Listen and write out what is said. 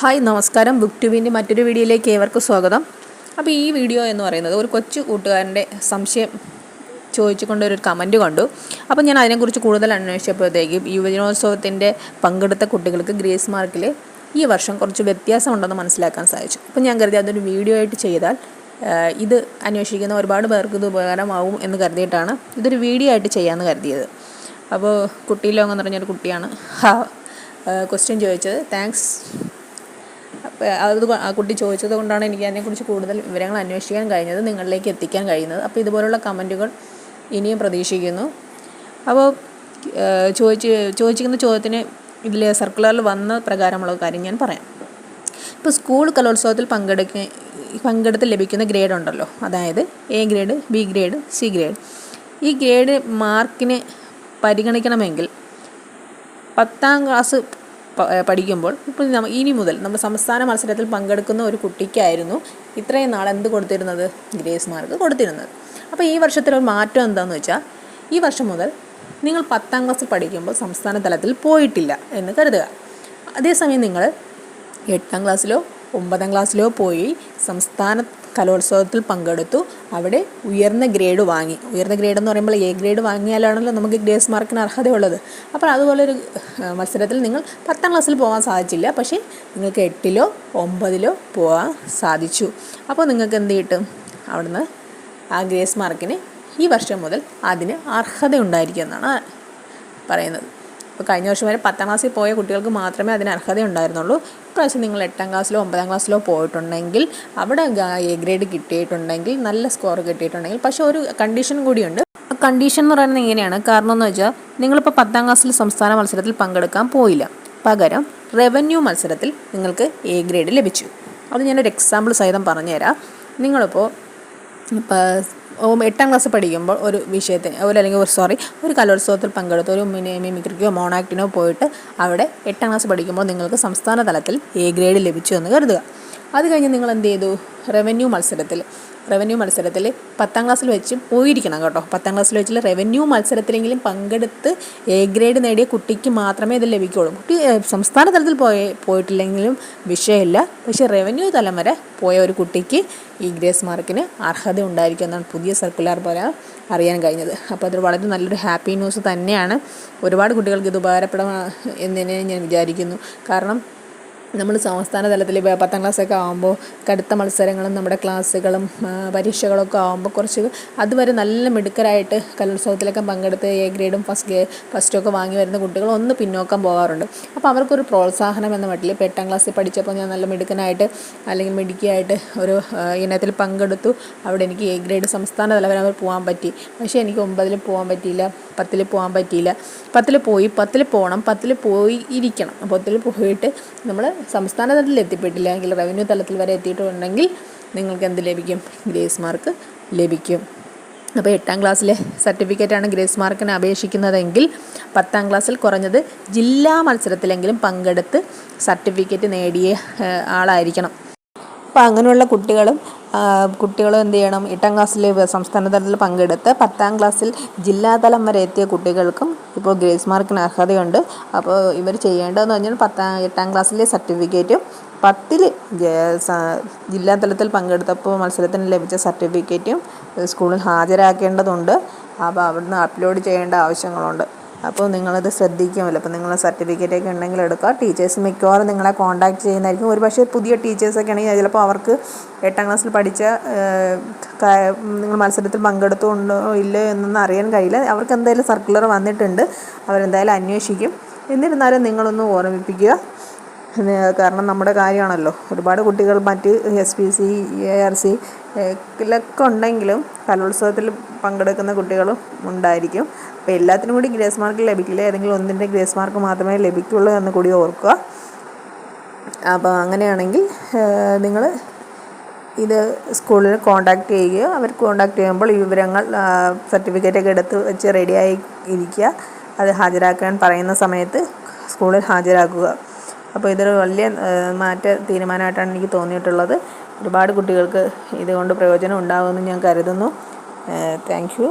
Hi നമസ്കാരം. Book ട്യൂബിന്റെ മറ്റൊരു വീഡിയോയിലേക്ക് ഏവർക്കും സ്വാഗതം. അപ്പോൾ ഈ വീഡിയോ എന്ന് പറയുന്നത് ഒരു കൊച്ചു കൂട്ടുകാരന്റെ സംശയം ചോദിച്ചുകൊണ്ട് ഒരു കമന്റ് കണ്ടു. അപ്പോൾ ഞാൻ അതിനെക്കുറിച്ച് കൂടുതൽ അന്വേഷിച്ചപ്പോഴത്തേക്കും യുവജനോത്സവത്തിന്റെ പങ്കെടുത്ത കുട്ടികൾക്ക് ഗ്രേസ് മാർക്കിൽ ഈ വർഷം കുറച്ച് വ്യത്യാസമുണ്ടെന്ന് മനസ്സിലാക്കാൻ സാധിച്ചു. അപ്പോൾ ഞാൻ കരുതി അതൊരു വീഡിയോ ആയിട്ട് ചെയ്താൽ ഇത് അന്വേഷിക്കുന്ന ഒരുപാട് പേർക്ക് ഇത് ഉപകാരമാവും എന്ന് കരുതിയിട്ടാണ് ഇതൊരു വീഡിയോ ആയിട്ട് ചെയ്യാമെന്ന് കരുതിയത്. അപ്പോൾ കുട്ടി എന്ന് പറഞ്ഞൊരു കുട്ടിയാണ് ക്വസ്റ്റ്യൻ ചോദിച്ചത്. താങ്ക്സ് അത് ആ കുട്ടി ചോദിച്ചത് കൊണ്ടാണ് എനിക്ക് അതിനെക്കുറിച്ച് കൂടുതൽ വിവരങ്ങൾ അന്വേഷിക്കാൻ കഴിഞ്ഞത് നിങ്ങളിലേക്ക് എത്തിക്കാൻ കഴിയുന്നത് അപ്പോൾ ഇതുപോലുള്ള കമന്റുകൾ ഇനിയും പ്രതീക്ഷിക്കുന്നു. അപ്പോൾ ചോദിച്ച് ചോദിച്ചിരിക്കുന്ന ചോദ്യത്തിന് ഇതിൽ സർക്കുലറിൽ വന്ന പ്രകാരമുള്ള കാര്യം ഞാൻ പറയാം. ഇപ്പോൾ സ്കൂൾ കലോത്സവത്തിൽ പങ്കെടുക്ക പങ്കെടുത്ത് ലഭിക്കുന്ന ഗ്രേഡ് ഉണ്ടല്ലോ. അതായത് A grade B grade C grade. ഈ ഗ്രേഡ് മാർക്കിന് പരിഗണിക്കണമെങ്കിൽ പത്താം ക്ലാസ് പഠിക്കുമ്പോൾ ഇപ്പോൾ ഇനി മുതൽ നമ്മുടെ സംസ്ഥാന മത്സരത്തിൽ പങ്കെടുക്കുന്ന ഒരു കുട്ടിക്കായിരുന്നു ഇത്രയും നാൾ എന്ത് കൊടുത്തിരുന്നത്? ഗ്രേസ് മാർക്ക് കൊടുത്തിരുന്നത്. അപ്പോൾ ഈ വർഷത്തിലൊരു മാറ്റം എന്താണെന്ന് വെച്ചാൽ ഈ വർഷം മുതൽ നിങ്ങൾ പത്താം ക്ലാസ് പഠിക്കുമ്പോൾ സംസ്ഥാന തലത്തിൽ പോയിട്ടില്ല എന്ന് കരുതുക. അതേസമയം നിങ്ങൾ എട്ടാം ക്ലാസ്സിലോ ഒമ്പതാം ക്ലാസ്സിലോ പോയി സംസ്ഥാന കലോത്സവത്തിൽ പങ്കെടുത്തു. അവിടെ ഉയർന്ന ഗ്രേഡ് വാങ്ങി. ഉയർന്ന ഗ്രേഡ് എന്ന് പറയുമ്പോൾ എ ഗ്രേഡ് വാങ്ങിയാലാണല്ലോ നമുക്ക് ഗ്രേസ് മാർക്കിന് അർഹതയുള്ളത്. അപ്പോൾ അതുപോലെ ഒരു ഏഹ്, മത്സരത്തിൽ നിങ്ങൾ പത്താം ക്ലാസ്സിൽ പോകാൻ സാധിച്ചില്ല. പക്ഷേ നിങ്ങൾക്ക് എട്ടിലോ ഒമ്പതിലോ പോകാൻ സാധിച്ചു. അപ്പോൾ നിങ്ങൾക്ക് എന്ത് കിട്ടും? അവിടുന്ന് ആ ഗ്രേസ് മാർക്കിന് ഈ വർഷം മുതൽ അതിന് അർഹത പറയുന്നത്. ഇപ്പോൾ കഴിഞ്ഞ വർഷം വരെ പത്താം ക്ലാസ്സിൽ പോയ കുട്ടികൾക്ക് മാത്രമേ അതിന് അർഹത ഉണ്ടായിരുന്നുള്ളൂ. ഇപ്രാവശ്യം നിങ്ങൾ എട്ടാം ക്ലാസ്സിലോ ഒമ്പതാം ക്ലാസ്സിലോ പോയിട്ടുണ്ടെങ്കിൽ അവിടെ എ ഗ്രേഡ് കിട്ടിയിട്ടുണ്ടെങ്കിൽ നല്ല സ്കോർ കിട്ടിയിട്ടുണ്ടെങ്കിൽ പക്ഷേ ഒരു കണ്ടീഷൻ കൂടിയുണ്ട്. ആ കണ്ടീഷൻ എന്ന് പറയുന്നത് ഇങ്ങനെയാണ്. കാരണം എന്ന് വെച്ചാൽ നിങ്ങളിപ്പോൾ പത്താം ക്ലാസ്സിൽ സംസ്ഥാന മത്സരത്തിൽ പങ്കെടുക്കാൻ പോയില്ല. പകരം റവന്യൂ മത്സരത്തിൽ നിങ്ങൾക്ക് എ ഗ്രേഡ് ലഭിച്ചു. അത് ഞാനൊരു എക്സാമ്പിൾ സഹിതം പറഞ്ഞുതരാം. നിങ്ങളിപ്പോൾ ഇപ്പോൾ എട്ടാം ക്ലാസ് പഠിക്കുമ്പോൾ ഒരു വിഷയത്തിന് ഒരു അല്ലെങ്കിൽ ഒരു സോറി ഒരു കലോത്സവത്തിൽ പങ്കെടുത്ത് ഒരു മിമിക്രിക്കോ മോണാക്ടിനോ പോയിട്ട് അവിടെ എട്ടാം ക്ലാസ് പഠിക്കുമ്പോൾ നിങ്ങൾക്ക് സംസ്ഥാന തലത്തിൽ എ ഗ്രേഡ് ലഭിച്ചു എന്ന് കരുതുക. അത് കഴിഞ്ഞ് നിങ്ങൾ എന്ത് ചെയ്തു റവന്യൂ മത്സരത്തിൽ. റവന്യൂ മത്സരത്തിൽ പത്താം ക്ലാസ്സിൽ വെച്ച് പോയിരിക്കണം കേട്ടോ. പത്താം ക്ലാസ്സിൽ വെച്ചിൽ റവന്യൂ മത്സരത്തിലെങ്കിലും പങ്കെടുത്ത് എ ഗ്രേഡ് നേടിയ കുട്ടിക്ക് മാത്രമേ ഇത് ലഭിക്കുകയുള്ളൂ കുട്ടി സംസ്ഥാന തലത്തിൽ പോയ പോയിട്ടില്ലെങ്കിലും വിഷയമില്ല. പക്ഷേ റവന്യൂ തലം വരെ പോയ ഒരു കുട്ടിക്ക് ഈ ഗ്രേസ് മാർക്കിന് അർഹത ഉണ്ടായിരിക്കും എന്നാണ് പുതിയ സർക്കുലർ പോലെ അറിയാൻ കഴിഞ്ഞത്. അപ്പോൾ അതൊരു വളരെ നല്ലൊരു ഹാപ്പി ന്യൂസ് തന്നെയാണ്. ഒരുപാട് കുട്ടികൾക്ക് ഇത് ഉപകാരപ്പെടാം എന്ന് ഞാൻ വിചാരിക്കുന്നു. കാരണം നമ്മൾ സംസ്ഥാന തലത്തിൽ പത്താം ക്ലാസ്സൊക്കെ ആകുമ്പോൾ കടുത്ത മത്സരങ്ങളും നമ്മുടെ ക്ലാസ്സുകളും പരീക്ഷകളൊക്കെ ആകുമ്പോൾ കുറച്ച് അതുവരെ നല്ല മിടുക്കരായിട്ട് കലോത്സവത്തിലൊക്കെ പങ്കെടുത്ത് എ ഗ്രേഡും ഫസ്റ്റ് ഗ്രേ ഫസ്റ്റും ഒക്കെ വാങ്ങി വരുന്ന കുട്ടികൾ ഒന്ന് പിന്നോക്കം പോകാറുണ്ട്. അപ്പോൾ അവർക്കൊരു പ്രോത്സാഹനം എന്ന മട്ടിൽ ഇപ്പോൾ എട്ടാം ക്ലാസ്സിൽ പഠിച്ചപ്പോൾ ഞാൻ നല്ല മിടുക്കനായിട്ട് അല്ലെങ്കിൽ മിടുക്കിയായിട്ട് ഒരു ഇനത്തിൽ പങ്കെടുത്തു. അവിടെ എനിക്ക് എ ഗ്രേഡ് സംസ്ഥാന തലവരെ അവർ പോകാൻ പറ്റി. പക്ഷേ എനിക്ക് ഒമ്പതിൽ പോകാൻ പറ്റിയില്ല പത്തിൽ പോകാൻ പറ്റിയില്ല. പത്തിൽ പോയി പത്തിൽ പോകണം പത്തിൽ പോയി ഇരിക്കണം. പത്തിൽ പോയിട്ട് നമ്മൾ സംസ്ഥാന തലത്തിൽ എത്തിപ്പെട്ടില്ല. എങ്കിൽ റവന്യൂ തലത്തിൽ വരെ എത്തിയിട്ടുണ്ടെങ്കിൽ നിങ്ങൾക്ക് എന്ത് ലഭിക്കും? ഗ്രേസ് മാർക്ക് ലഭിക്കും. അപ്പോൾ എട്ടാം ക്ലാസ്സിലെ സർട്ടിഫിക്കറ്റാണ് ഗ്രേസ് മാർക്കിന് അപേക്ഷിക്കുന്നതെങ്കിൽ പത്താം ക്ലാസ്സിൽ കുറഞ്ഞത് ജില്ലാ മത്സരത്തിലെങ്കിലും പങ്കെടുത്ത് സർട്ടിഫിക്കറ്റ് നേടിയ ആളായിരിക്കണം. അപ്പോൾ അങ്ങനെയുള്ള കുട്ടികളും കുട്ടികളും എന്ത് ചെയ്യണം? എട്ടാം ക്ലാസ്സിൽ സംസ്ഥാന തലത്തിൽ പങ്കെടുത്ത് പത്താം ക്ലാസ്സിൽ ജില്ലാതലം വരെ എത്തിയ കുട്ടികൾക്കും ഇപ്പോൾ ഗ്രേസ് മാർക്കിന് അർഹതയുണ്ട്. അപ്പോൾ ഇവർ ചെയ്യേണ്ടതെന്ന് പറഞ്ഞാൽ പത്താം എട്ടാം ക്ലാസ്സിലെ സർട്ടിഫിക്കറ്റും പത്തിൽ ജില്ലാതലത്തിൽ പങ്കെടുത്തപ്പോൾ മത്സരത്തിന് ലഭിച്ച സർട്ടിഫിക്കറ്റും സ്കൂളിൽ ഹാജരാക്കേണ്ടതുണ്ട്. അപ്പോൾ അവിടുന്ന് അപ്ലോഡ് ചെയ്യേണ്ട ആവശ്യങ്ങളുണ്ട്. അപ്പോൾ നിങ്ങളത് ശ്രദ്ധിക്കുമല്ലോ. അപ്പോൾ നിങ്ങൾ സർട്ടിഫിക്കറ്റൊക്കെ ഉണ്ടെങ്കിൽ എടുക്കുക. ടീച്ചേഴ്സ് മിക്കവാറും നിങ്ങളെ കോൺടാക്ട് ചെയ്യുന്നതായിരിക്കും. ഒരു പക്ഷേ പുതിയ ടീച്ചേഴ്സൊക്കെ ആണെങ്കിൽ ചിലപ്പോൾ അവർക്ക് എട്ടാം ക്ലാസ്സിൽ പഠിച്ച നിങ്ങൾ മത്സരത്തിൽ പങ്കെടുത്തുണ്ടോ ഇല്ലയോ എന്നൊന്നും അറിയാൻ കഴിയില്ല. അവർക്ക് എന്തായാലും സർക്കുലർ വന്നിട്ടുണ്ട്. അവരെന്തായാലും അന്വേഷിക്കും. എന്നിരുന്നാലും നിങ്ങളൊന്ന് ഓർമ്മിപ്പിക്കുക. കാരണം നമ്മുടെ കാര്യമാണല്ലോ. ഒരുപാട് കുട്ടികൾ മറ്റ് S P C A R C ഉണ്ടെങ്കിലും കലോത്സവത്തിൽ പങ്കെടുക്കുന്ന കുട്ടികളും ഉണ്ടായിരിക്കും. അപ്പോൾ എല്ലാത്തിനും കൂടി ഗ്രേസ് മാർക്ക് ലഭിക്കില്ല. ഏതെങ്കിലും ഒന്നിന്റെ ഗ്രേസ് മാർക്ക് മാത്രമേ ലഭിക്കുള്ളൂ എന്ന് കൂടി ഓർക്കുക. അപ്പോൾ അങ്ങനെയാണെങ്കിൽ നിങ്ങൾ ഇത് സ്കൂളിൽ കോണ്ടാക്ട് ചെയ്യുക. അവർ കോണ്ടാക്ട് ചെയ്യുമ്പോൾ ഈ വിവരങ്ങൾ സർട്ടിഫിക്കറ്റൊക്കെ എടുത്ത് വെച്ച് റെഡിയായി ഇരിക്കുക. അത് ഹാജരാക്കാൻ പറയുന്ന സമയത്ത് സ്കൂളിൽ ഹാജരാക്കുക. അപ്പോൾ ഇതൊരു വലിയ മാറ്റ തീരുമാനമായിട്ടാണ് എനിക്ക് തോന്നിയിട്ടുള്ളത്. ഒരുപാട് കുട്ടികൾക്ക് ഇതുകൊണ്ട് പ്രയോജനം ഉണ്ടാകുമെന്ന് ഞാൻ കരുതുന്നു. Thank you